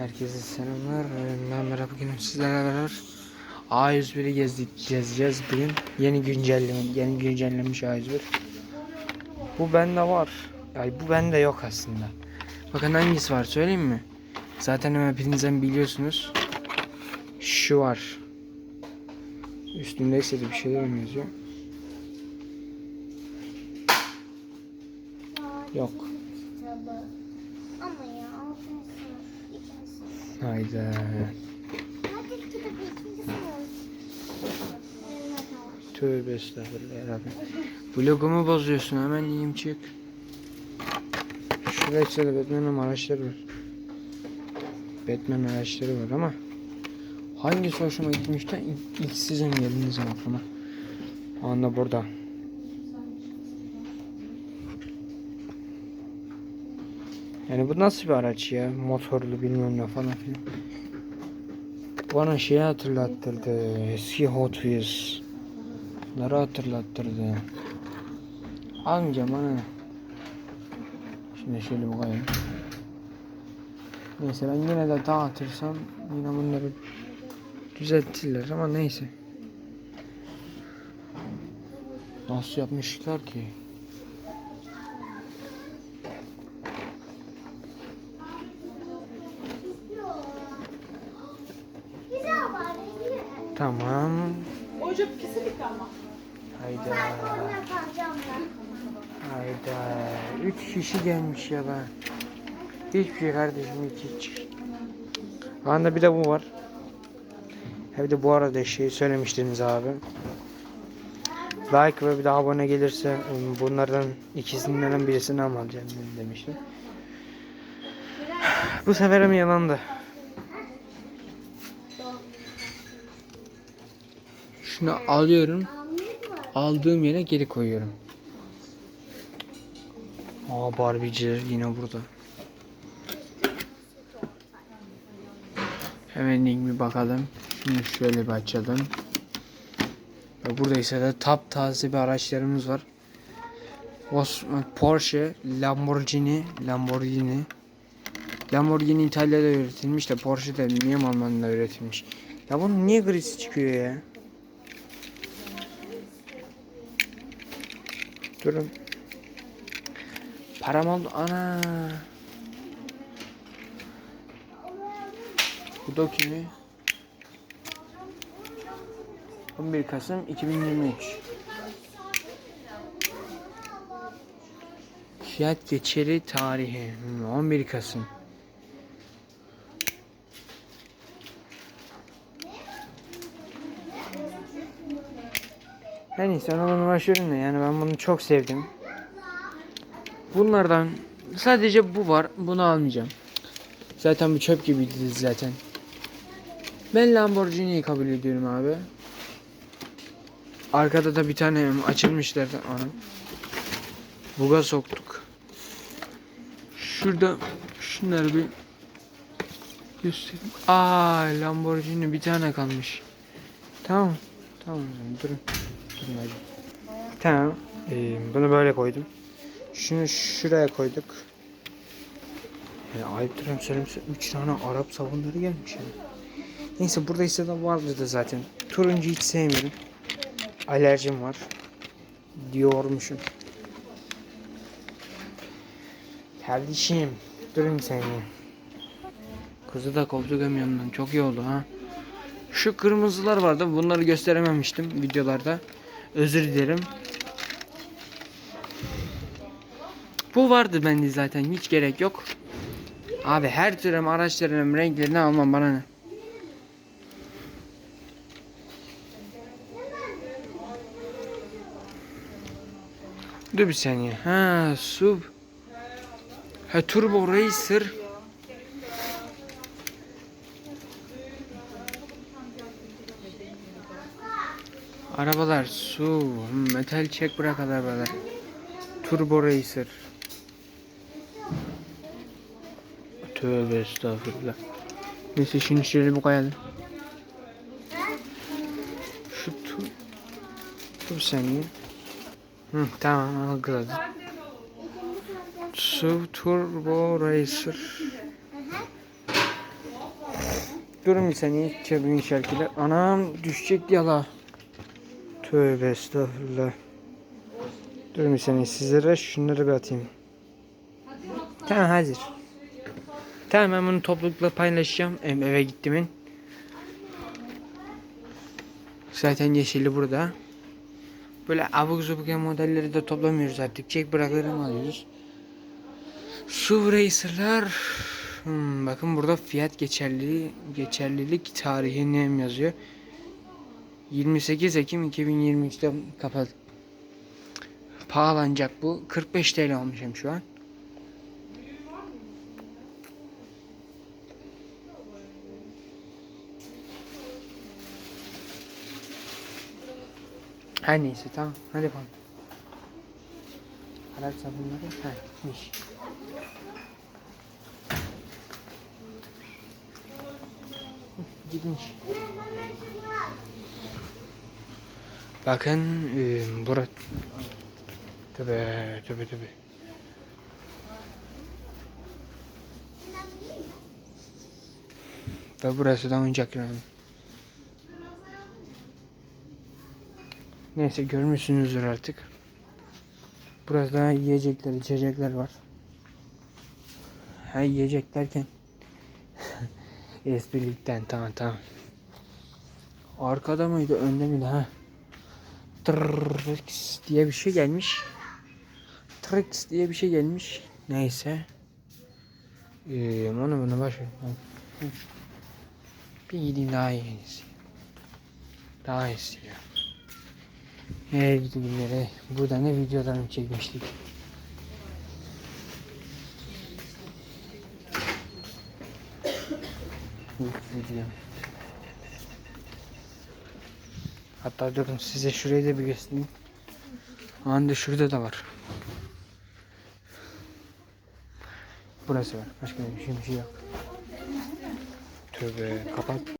Herkese selamlar. Ben Merhaba bugün sizlerle beraber A101'i gezdik, gezeceğiz bugün. Yeni güncelleme, yeni güncellenmiş A101. Bu bende var. Yani bu bende yok aslında. Bakın hangisi var söyleyeyim mi? Zaten hepinizden biliyorsunuz. Şu var. Üstünde ise bir şeyler mi yazıyor? Yok. Ama ya sınıf. Hayda. Tövbe estağfurullah yarabbim. Vlogumu bozuyorsun hemen yiyeyim çık. Şurada işte de Batman'ın araçları var. Batman araçları var ama hangisi hoşuma gitmişti? İlk, ilk sizin geldiniz aklıma. Anda burada. Yani bu nasıl bir araç ya? Motorlu bilmem ne falan filan. Bana şeyi hatırlattırdı. Eski Hot Wheels. Bunları hatırlattırdı. Almayacağım bana? Şimdi şöyle bir koyayım. Neyse ben yine de dağıtırsam yine bunları düzeltirler ama neyse. Nasıl yapmışlar ki? Tamam. Hoca kesinlikle ama. Hayda. Hayda. Üç kişi gelmiş ya ben. Hiçbir şey kardeşim hiç hiç. Anda bir de bu var. Hem de bu arada şey söylemiştiniz abi. Like ve bir de abone gelirse um, bunlardan ikisinden birisini alacağım demiştim. Bu sefer mi yalandı? Şunu alıyorum. Aldığım yere geri koyuyorum. Aa Barbie'ciler yine burada. Hemen bir bakalım. Şunu şöyle bir açalım. Ve burada ise de taptaze bir araçlarımız var. Porsche, Lamborghini, Lamborghini. Lamborghini İtalya'da üretilmiş de Porsche de niye Almanya'da üretilmiş? Ya bunun niye grisi çıkıyor ya? Durun. Param oldu. Ana. Bu da kimi? 11 Kasım 2023. Fiyat geçeri tarihi. Hmm, 11 Kasım. Her neyse ona bunu başlıyorum da yani ben bunu çok sevdim. Bunlardan sadece bu var. Bunu almayacağım. Zaten bu çöp gibiydi zaten. Ben Lamborghini'yi kabul ediyorum abi. Arkada da bir tane açılmışlardı. Ana. Buga soktuk. Şurada şunları bir göstereyim. Aa Lamborghini bir tane kalmış. Tamam. Tamam durun. Hadi. Tamam. Ee, bunu böyle koydum. Şunu şuraya koyduk. Ya ayıptır hem söylemesi 3 tane Arap sabunları gelmiş yani. Neyse burada ise de vardı da zaten. Turuncu hiç sevmiyorum. Alerjim var. Diyormuşum. Kardeşim durun saniye. Kızı da kovduk hem yanından. Çok iyi oldu ha. Şu kırmızılar vardı. Bunları gösterememiştim videolarda. Özür dilerim. Bu vardı bende zaten. Hiç gerek yok. Abi her türlü araçların renklerini almam bana ne. Dur bir saniye. Ha sub. Ha turbo racer. Arabalar su. Metal çek bırak arabalar. Turbo racer. Tövbe estağfurullah. Neyse şimdi şöyle bir koyalım. Şu tur... Dur bir saniye. Hı, tamam algıladım. Su Turbo Racer. Durun bir saniye. Çevirin şarkılar. Anam düşecek yala. Tövbe estağfurullah. Durun bir saniye. Sizlere şunları bir atayım. Tamam hazır. Tamam ben bunu toplulukla paylaşacağım. Eve gittimin. Zaten yeşili burada. Böyle abuk subuk modelleri de toplamıyoruz artık. Çek bırakları alıyoruz? Su Racer'lar hmm, bakın burada fiyat geçerli geçerlilik tarihi ne yazıyor? 28 Ekim 2023'te kapat. Pahalanacak bu. 45 TL almışım şu an. Her neyse tamam. Hadi bakalım. Araç sabunları. Ha, gitmiş. Gitmiş. Bakın e, burası. Tabi tabi tabi. Ve burası da oyuncak yani. Neyse görmüşsünüzdür artık. Burada yiyecekler, içecekler var. Ha yiyecek derken esprilikten tamam tamam. Arkada mıydı önde miydi ha? Trix diye bir şey gelmiş. Trix diye bir şey gelmiş. Neyse. Ee, onu bunu baş ver. Hı. Bir gideyim daha iyisi. Daha iyisi ya. Nereye gideyim nereye? Burada ne videolarını çekmiştik. İlk video. Hatta durun size şurayı da bir göstereyim. Anda şurada da var. Burası var. Başka bir şey, bir şey yok. Tövbe kapat.